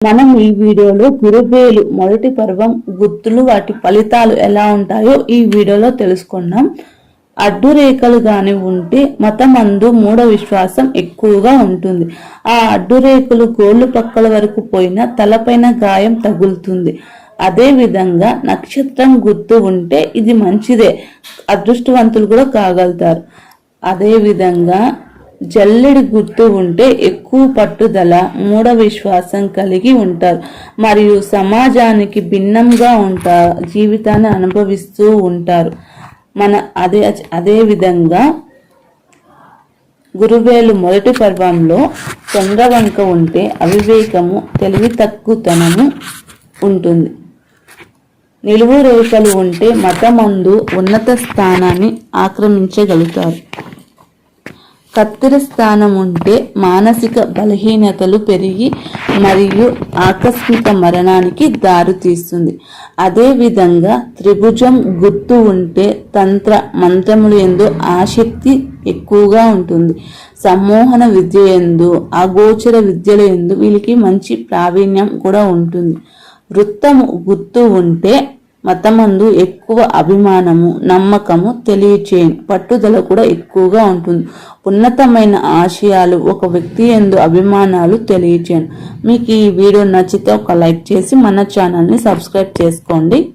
మనం ఈ వీడియోలో గురువేలు మొదటి పర్వం గుర్తులు వాటి ఫలితాలు ఎలా ఉంటాయో ఈ వీడియోలో తెలుసుకున్నాం అడ్డు రేఖలు గాని ఉంటే మతమందు మూఢ విశ్వాసం ఎక్కువగా ఉంటుంది. ఆ అడ్డు రేఖలు గోళ్ళు పక్కల వరకు పోయినా తలపైన గాయం తగులుతుంది. అదేవిధంగా నక్షత్రం గుర్తు ఉంటే ఇది మంచిదే. అదృష్టవంతులు కూడా కాగలుగుతారు. అదేవిధంగా జల్లెడి గుర్తు ఉంటే ఎక్కువ పట్టుదల మూఢ విశ్వాసం కలిగి ఉంటారు. మరియు సమాజానికి భిన్నంగా ఉంటారు జీవితాన్ని అనుభవిస్తూ ఉంటారు. మన అదే అదే విధంగా గురువేలు మొదటి పర్వంలో చంద్రవంక ఉంటే అవివేకము తెలివి తక్కువతనము ఉంటుంది. నిలువు రేఖలు ఉంటే మతమందు ఉన్నత స్థానాన్ని ఆక్రమించగలుగుతారు. కత్తిర స్థానం ఉంటే మానసిక బలహీనతలు పెరిగి మరియు ఆకస్మిక మరణానికి దారితీస్తుంది అదేవిధంగా త్రిభుజం గుర్తు ఉంటే తంత్ర మంత్రములు ఎందు ఆసక్తి ఎక్కువగా ఉంటుంది. సమ్మోహన విద్య ఎందు అగోచర విద్యల ఎందు వీళ్ళకి మంచి ప్రావీణ్యం కూడా ఉంటుంది. వృత్తము గుర్తు ఉంటే మతమందు ఎక్కువ అభిమానము నమ్మకము తెలియచేయని. పట్టుదల కూడా ఎక్కువగా ఉంటుంది. ఉన్నతమైన ఆశయాలు ఒక వ్యక్తి ఎందు అభిమానాలు తెలియచేయను. మీకు ఈ వీడియో నచ్చితే ఒక లైక్ చేసి మన ఛానల్ని సబ్స్క్రైబ్ చేసుకోండి.